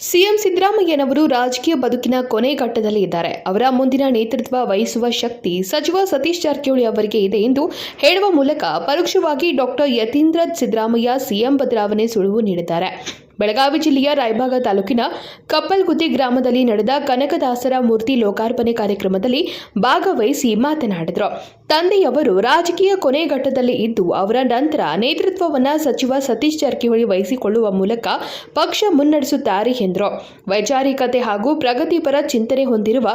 CM ಸಿದ್ದರಾಮಯ್ಯನವರು ರಾಜಕೀಯ ಬದುಕಿನ ಕೊನೆ ಘಟ್ಟದಲ್ಲಿ ಇದ್ದಾರೆ. ಅವರ ಮುಂದಿನ ನೇತೃತ್ವ ವಹಿಸುವ ಶಕ್ತಿ ಸಚಿವ ಸತೀಶ್ ಜಾರಕಿಹೊಳಿ ಅವರಿಗೆ ಇದೆ ಎಂದು ಹೇಳುವ ಮೂಲಕ ಪರೋಕ್ಷವಾಗಿ ಡಾಕ್ಟರ್ ಯತೀಂದ್ರ ಸಿದ್ದರಾಮಯ್ಯ ಸಿಎಂ ಬದಲಾವಣೆ ಸುಳಿವು ನೀಡಿದ್ದಾರೆ. ಬೆಳಗಾವಿ ಜಿಲ್ಲೆಯ ರಾಯಭಾಗ ತಾಲೂಕಿನ ಕಪ್ಪಲ್ಗುದ್ದಿ ಗ್ರಾಮದಲ್ಲಿ ನಡೆದ ಕನಕದಾಸರ ಮೂರ್ತಿ ಲೋಕಾರ್ಪಣೆ ಕಾರ್ಯಕ್ರಮದಲ್ಲಿ ಭಾಗವಹಿಸಿ ಮಾತನಾಡಿದರು. ತಂದೆಯವರು ರಾಜಕೀಯ ಕೊನೆಘಟ್ಟದಲ್ಲಿ ಇದ್ದು ಅವರ ನಂತರ ನೇತೃತ್ವವನ್ನು ಸಚಿವ ಸತೀಶ್ ಜಾರಕಿಹೊಳಿ ವಹಿಸಿಕೊಳ್ಳುವ ಮೂಲಕ ಪಕ್ಷ ಮುನ್ನಡೆಸುತ್ತಾರೆ ಎಂದರು. ವೈಚಾರಿಕತೆ ಹಾಗೂ ಪ್ರಗತಿಪರ ಚಿಂತನೆ ಹೊಂದಿರುವ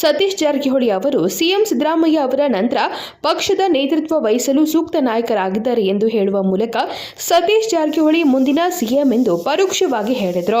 ಸತೀಶ್ ಜಾರಕಿಹೊಳಿ ಅವರು ಸಿಎಂ ಸಿದ್ದರಾಮಯ್ಯ ಅವರ ನಂತರ ಪಕ್ಷದ ನೇತೃತ್ವ ವಹಿಸಲು ಸೂಕ್ತ ನಾಯಕರಾಗಿದ್ದಾರೆ ಎಂದು ಹೇಳುವ ಮೂಲಕ ಸತೀಶ್ ಜಾರಕಿಹೊಳಿ ಮುಂದಿನ ಸಿಎಂ ಎಂದು ಪರೋಕ್ಷವಾಗಿ ಹೇಳಿದರು.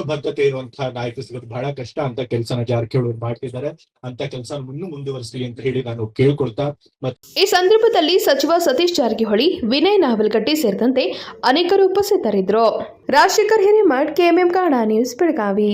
ತತ್ವಬದ್ಧತೆ ಇರುವಂತಹ ನಾಯಕ ಬಹಳ ಕಷ್ಟ ಅಂತ ಕೆಲಸನ ಜಾರಕಿಹೊಳಿ ಅವರು ಮಾಡ್ತಿದ್ದಾರೆ. ಅಂತ ಕೆಲಸ ಇನ್ನೂ ಮುಂದುವರಿಸಲಿ ಅಂತ ಹೇಳಿ ನಾನು ಕೇಳ್ಕೊಳ್ತಾ ಈ ಸಂದರ್ಭದಲ್ಲಿ ಸಚಿವ ಸತೀಶ್ ಜಾರಕಿಹೊಳಿ, ವಿನಯ್ ನಾವಲ್ಗಟ್ಟಿ ಸೇರಿದಂತೆ ಅನೇಕರು ಉಪಸ್ಥಿತರಿದ್ದರು. ರಾಜಶೇಖರ್ ಹಿರೇಮಠ್, ಕೆಎಂಎಂ ಕಾಣ ನ್ಯೂಸ್ ಬೆಳಗಾವಿ.